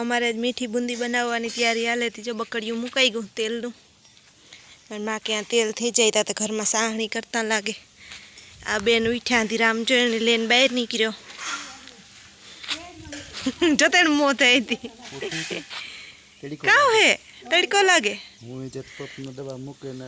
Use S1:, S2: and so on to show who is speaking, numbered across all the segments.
S1: અમારે જ મીઠી બુંદી બનાવવાની તૈયારી હાલે હતી. જો બકડિયું મુકાઈ ગયું તેલનું. પણ માં ક્યાં તેલ થઈ જાય તા તો ઘરમાં સાહણી કરતા લાગે. આ બેન ઉઠ્યા હતી રામ જોઈને લઈને બહાર નીકળ્યો. જતે મો થઈ હતી કાં હે? તડકો લાગે?
S2: હું એ જે પંપનો દવા મૂકીને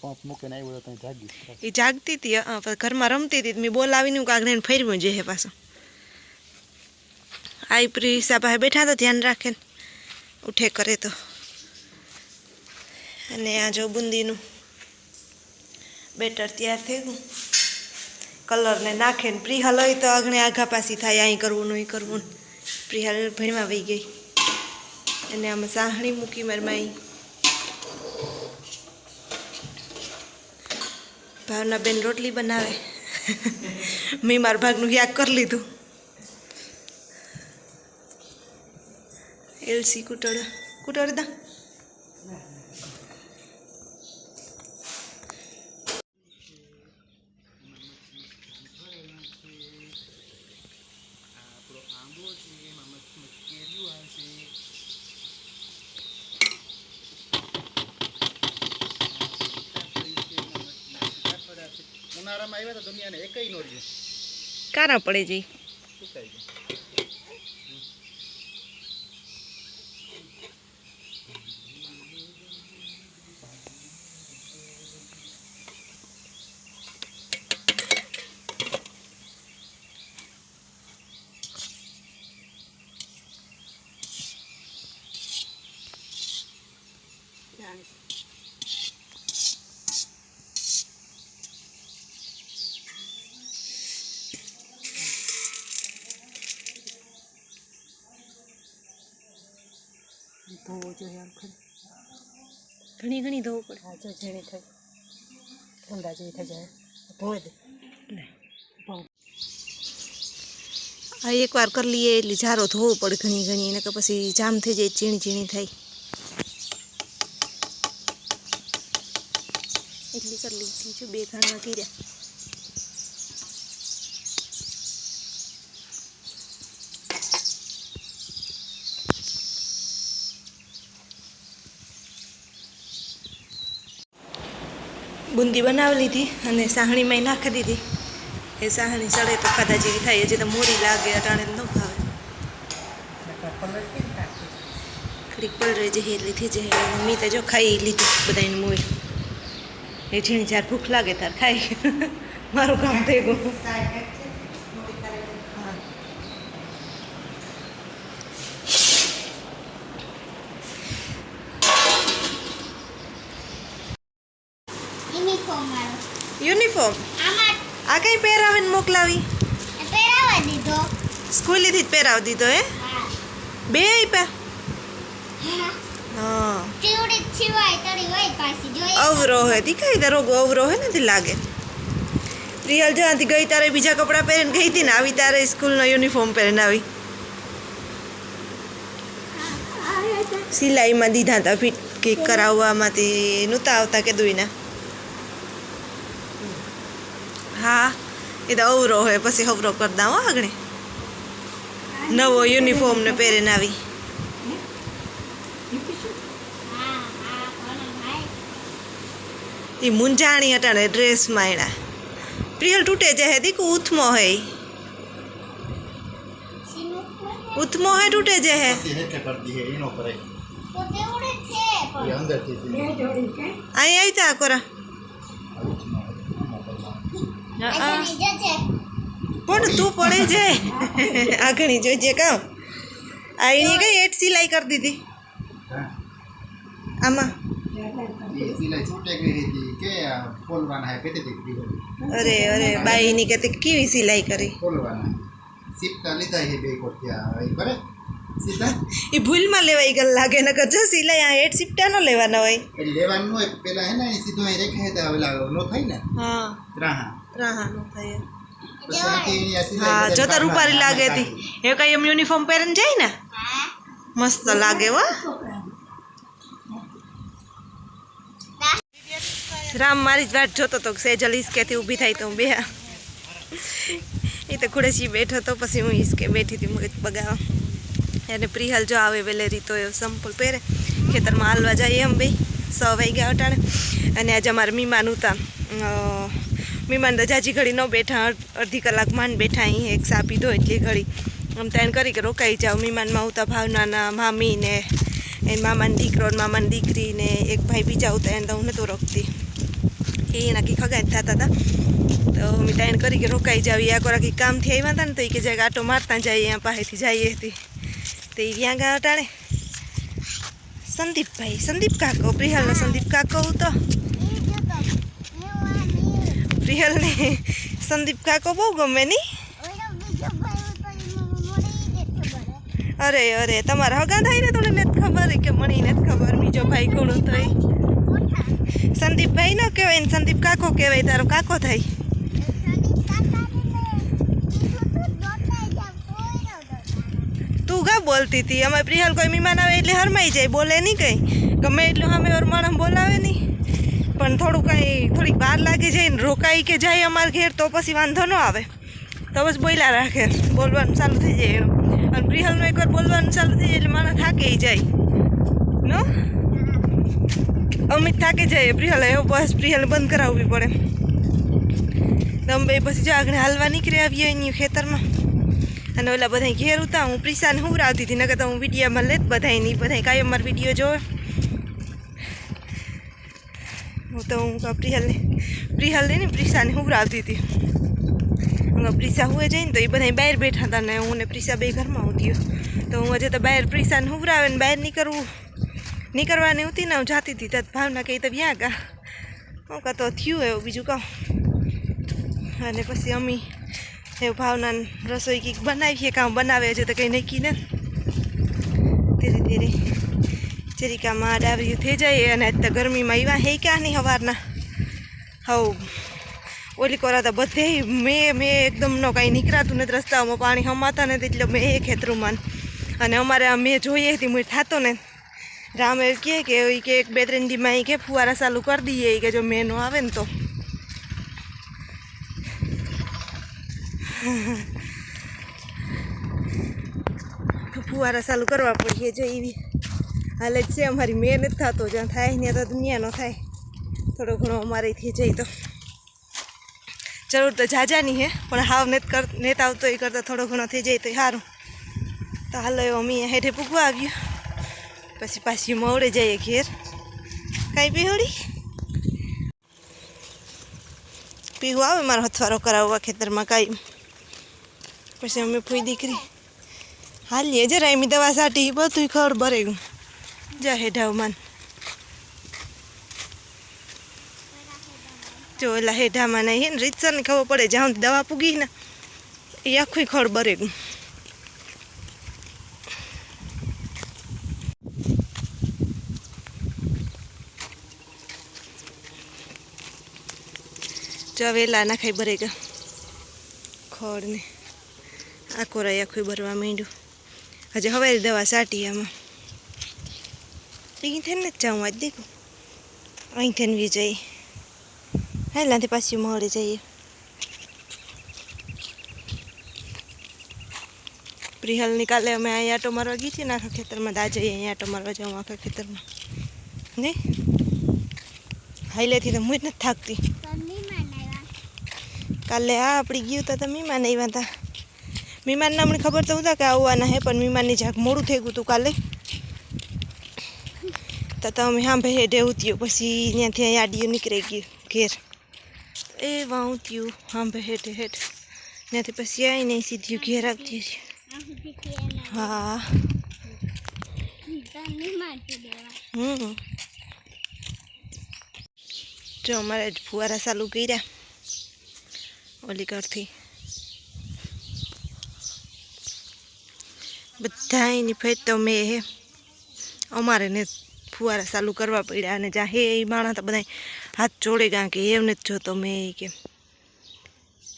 S2: પંપ મૂકીને આવ્યો તો ત્યાં જાગી
S1: એ જાગતી હતી ઘરમાં રમતી હતી મેં બોલાવીને કાગને ફેરવું જે હે પાછો. આઈ પ્રિસા પાસે બેઠા તો ધ્યાન રાખે ઉઠે કરે તો. અને આ જો બુંદીનું બેટર તૈયાર થઈ ગયું. કલરને નાખે ને પ્રિહલ હોય તો અગણે આઘા પાસી થાય અહીં કરવું નહીં કરવું પ્રિહલ ભણવા વહી ગઈ. અને આમાં સાહણી મૂકી મારી ભાવના બેન રોટલી બનાવે. મેં મારા ભાગનું યાદ કરી લીધું. એલસી કુટળ કુટળ દા.
S2: ઉનાળામાં આવ્યા તો દુનિયાને એકય નો રહ્યું.
S1: કારા પડે જઈ.
S2: સુકાઈ ગયું
S3: ધોવું જોઈએ આમ ખરી
S1: ઘણી ઘણી ધોવું પડે
S3: હા જો ઝીણી થઈ ઠંડા જેવી થઈ જાય ધોઈ દે
S1: લે.
S3: ભાવ
S1: આ એકવાર કરી લઈએ એટલે જારો ધોવો પડે ઘણી ઘણી એને કે પછી જામ થઈ જાય ઝીણી ઝીણી થાય એટલી કરી લીધી છું બે ઘણા કર્યા બુંદી બનાવી લીધી અને સાહણીમાં નાખી દીધી. એ સાહણી સડે તો ખાધા જેવી થાય હજી તો મોરી લાગે અટાણે ન ભાવે. ખડીક રહી જઈએ લીધી છે મમ્મી તો જો ખાઈ લીધી બધાને મોર એ ઝીણી જ્યારે ભૂખ લાગે ત્યારે ખાઈ. મારું કામ થઈ ગયું.
S4: યુનિફોર્મ?
S1: આ કઈ પહેરાવીને મોકલાવી?
S4: પહેરાવા દીધો.
S1: સ્કૂલેથી જ પહેરાવી દીધો હા? બે આપ્યા અવરો હે દીખાઈ તારો અવરો હે નથી લાગે. રિયલ જ્યાંથી ગઈ તારે બીજા કપડાં પહેરીને ગઈ હતી ને, આવી તારે સ્કૂલનો યુનિફોર્મ પહેરીને આવી. સિલાઈમાં દીધા હતા, ફિટ કે કરાવવામાંથી નહોતા આવતા કે દુઈના. હા, એ તો અવરો હોય પછી અવરો કરી દઉં આગળ. નવો યુનિફોર્મને પહેરીને આવી. એ મુંજાણી અટાણે ડ્રેસમાં એના પ્રિયલ તૂટે જાય દીકુ ઉથમો હે ઉથમો હે તૂટે જાય અહીં આવી તા કોરા. પણ તું પડે છે. આગળની જોઈજે કામ આ એની કઈ એટ સિલાઈ કરી દીધી? આમાં.
S2: એ
S1: અરે અરે બાઈ ની કહેતી કેવી સિલાઈ કરી?
S2: એ
S1: એ ભૂલમાં લેવાઈ ગયેલ લાગે નકર જો સિલાઈ આ એટ સિપ્ટા ન લેવાના હોય.
S2: લેવાનું ન હોય પેલા હે. ને એ સીધું અહીં રેખે ઓલા નો થાય ને
S1: હા
S2: ત્રાહા
S1: રાહા નો થાય. હા જોતા રૂપારી લાગે હતી. એ કઈ એમ યુનિફોર્મ પહેરીને જાય ને? મસ્ત લાગે હો. રામ મારી જ વાટ જોતો તો કે સેજલ હિસકેથી ઊભી થાય તો હું બે એ તો ખુડેસી બેઠો તો પછી હું હિસકે બેઠી હતી મગજ બગાવા. એને પ્રિહલ જો આવે વેલે રીતો એ સંપુલ પહેરે. ખેતરમાં હાલવા જઈએ એમ ભાઈ સો વાગ્યા અટાણે. અને આજે અમારે મીમાન હતા મીમાન દજાજી ઘડી ન બેઠા અડધી કલાક માંડ બેઠા અહીં એક સા પીધો એટલી ઘડી. આમ તેણ કરી કે રોકાઈ જાઓ, મીમાનમાં આવતા ભાવનાના મામી ને એને મામાની દીકરો મામાની દીકરી ને એક ભાઈ બીજા આવતા એને તો હું નહોતો રોકતી. એ નાખી ખગાઈ થતા હતા તો અમે તાણ કરી કે રોકાઈ જાવી આ કોરા કામથી આવ્યા હતા ને તો એ કે જાય આટો મારતા જઈએ અહીંયા પાસેથી જઈએ હતી. તો એ ત્યાં ગયા અટાણે. સંદીપભાઈ, સંદીપ કાકો, પ્રિહલનો સંદીપ કાકો
S4: હું તો મેવાની
S1: પ્રિહલને સંદીપ કાકો બહુ ગમે ની?
S4: ઓલો બીજો ભાઈ હતો ઈ મને મોડી જ ખબર
S1: અરે અરે, તમારા હગા થાય ને તમને નથી ખબર કે મણી નથી ખબર, બીજો ભાઈ કોણ હતો સંદીપભાઈ નો કહેવાય ને સંદીપ કાકો કહેવાય, તારો કાકો થાય.
S4: તું
S1: ગા બોલતી હતી? અમારે પ્રિહલ કોઈ મહેમાન આવે એટલે હરમાઈ જાય, બોલે નહીં કંઈ. ગમે એટલું અમે માણસ બોલાવે નહીં. પણ થોડું કંઈ, થોડીક વાર લાગી જાય ને રોકાઈ કે જાય અમારા ઘેર, તો પછી વાંધો ન આવે. તો બસ બોલ્યા રાખે. બોલવાનું ચાલુ થઈ જાય એનું અને પ્રિહલનું એકવાર બોલવાનું ચાલુ થઈ જાય એટલે માણસ થાકી જાય. નો? અમિત થાકી જાય. પ્રિહલ એવું બસ પ્રિહલ બંધ કરાવવી પડે. તમે બે પછી જો આગળ હાલવા નીકળી આવીએ એની ખેતરમાં. અને ઓલા બધા ઘેર ઉતા હું પ્રિસાને હુવરાવતી હતી? નકર તો હું વિડીયોમાં લેત બધાય નહીં બધા કાયમ અમારો વીડિયો જોવે. હું તો હું પ્રિહલને પ્રિહલને ને પ્રિસાને હુવરાવતી હતી? હું પ્રિસા હુએ જઈને તો એ બધા બહાર બેઠા હતા ને હું ને પ્રિસા બે ઘરમાં ઉઠ્યો તો હું હજે તો બહાર પ્રિસાને હુવરાવે ને બહાર નીકળવું? નીકળવાની હતી ને હું જાતી હતી ત્યાં ભાવના કહી તો વ્યાં ગા. હું કાં તો થયું એવું, બીજું કહું. અને પછી અમી એવું ભાવના રસોઈ કંઈક બનાવીએ કામ બનાવે છે તો કંઈ નક્કી ને ધીરે ધીરે ચરીકામાં ડાબરી થઈ જાય અને આજ તો ગરમીમાં એવા હે ક્યાં નહીં સવારના હવ, ઓલી કોરા તો બધે મેં મેં એકદમ નો કાંઈ નીકળાતું નથી રસ્તાઓમાં પાણી હમાતા નથી એટલે મેં એ ખેતરુંમાં. અને અમારે આ મેં જોઈએ હતી મું થતો ને રામ એવું કહે કે એક બે ત્રણ દીમાં ઈ કે ફુવારા ચાલુ કરી દઈએ કે જો મેનો આવે ને તો. ફુવારા ચાલુ કરવા પડીએ જો એવી હાલત છે, અમારી મેં નથી થતો, જ્યાં થાય ને તો દુનિયાનો થાય. થોડો ઘણો અમારે થઈ જાય તો. જરૂર તો જાજાની હે, પણ હાવ નેત કર નેત આવતો એ કરતાં થોડો ઘણો થઈ જાય તો સારું તો હાલો એવો અમે હેઠે પૂગવા આવ્યું પછી પાછી મોડે જઈએ ઘેર. કાંઈ પીહોળી પીવું આવે મારો હથવારો કરાવવા ખેતરમાં કાંઈ. પછી અમે ફૂઈ દીકરી. હાલીએ જરા એમી દવા સાટી બધું ખડ ભરે ગયું જા હેઠાવ માન જો એલા હેઠામાં નહીં ને ખબર પડે જ્યાં દવા પૂગી ને, એ આખું ખડ ભરે ગયું જો વેલા નાખાઈ ભરે ગયા ખોડને આ કોરાઈ આખું ભરવા માંડ્યું. હજી હવે દવા સાટી આમાં. અહીં થઈને જ જાઉં આજ દેખું. અહીં થઈને વી જઈએ. હેલાથી પાછી મળી જઈએ. પ્રિહલની કાલે અમે અહીં આટો મારવા ગઈ છીએ ને આખા ખેતરમાં દા જઈએ અહીં આટો મારવા જાઉં આખા ખેતરમાં. નહીં હાઈલેથી તો હું જ નથી થાકતી. કાલે આ આપણી ગયું તો મહેમાન આવ્યા હતા મહેમાનને અમને ખબર તો હતા કે આવવાના હે, પણ મહેમાનની જાગ મોડું થઈ ગયું હતું કાલે. તો તમે સાંભે હેઠે ઉત્યું પછી ત્યાંથી અહીંયા આડીઓ નીકળી ગયું ઘેર. એ વાંત્યું સાંભે હેઠે હેઠ ત્યાંથી પછી આવીને સીધી ઘેર આવતી હા. હમ. જો અમારે જ ફુવારા ચાલુ કર્યા. ઓલી ઘરથી બધા એની ફેજ તો મેં હે. અમારે ને ફુવારા ચાલુ કરવા પડ્યા અને જ્યાં હે એ માણસ તો બધા હાથ જોડે ગયા કે એમને જ જોતો મેં એ કે.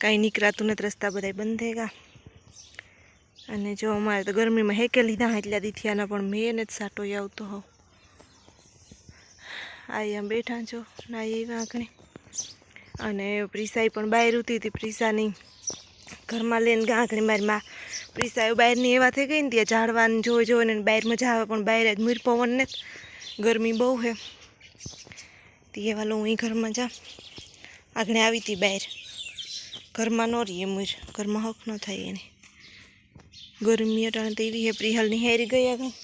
S1: કાંઈ નીકળાતું નથી, રસ્તા બધા બંધ થઈ અને જો અમારે તો ગરમીમાં હેકે લીધા એટલા દીથિયાના, પણ મેં એને જ સાટો આવતો હોઉં આ અહીંયા બેઠા છો ના એ વાંકણે. અને પ્રિસાઈ પણ બહાર ઉતી હતી. પ્રિસાની ઘરમાં લઈને ગાંકણી મારી માં પ્રિસાયો બહારની એવા થઈ ગઈ ને ત્યાં ઝાડવાનું જોઈ જોઈને ને બહાર મજા આવે, પણ બહાર જ મૂર પવન ને ગરમી બહુ છે. તે એવા લો હું ઘરમાં જા. આગળ આવી હતી બહાર. ઘરમાં ન રહીએ મૂર. ઘરમાં હક ન થાય એને. ગરમી અટાણે તો એવી હે પ્રિહલની હેરી ગઈ આગળ.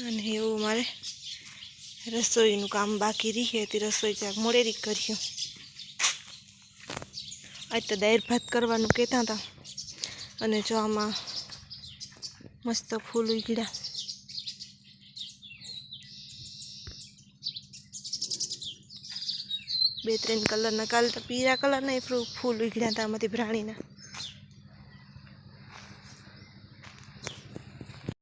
S1: અને એવું મારે રસોઈનું કામ બાકી રહી હતી, રસોઈ ચાક મોડેરી કર્યું. આજ તો દાયર ભાત કરવાનું કહેતા હતા. અને જો આમાં મસ્ત ફૂલ ઉગડ્યા બે ત્રણ કલરના કાલ તો પીળા કલરના ફૂલ ઉગડ્યા હતા આમાંથી ભ્રાણીના.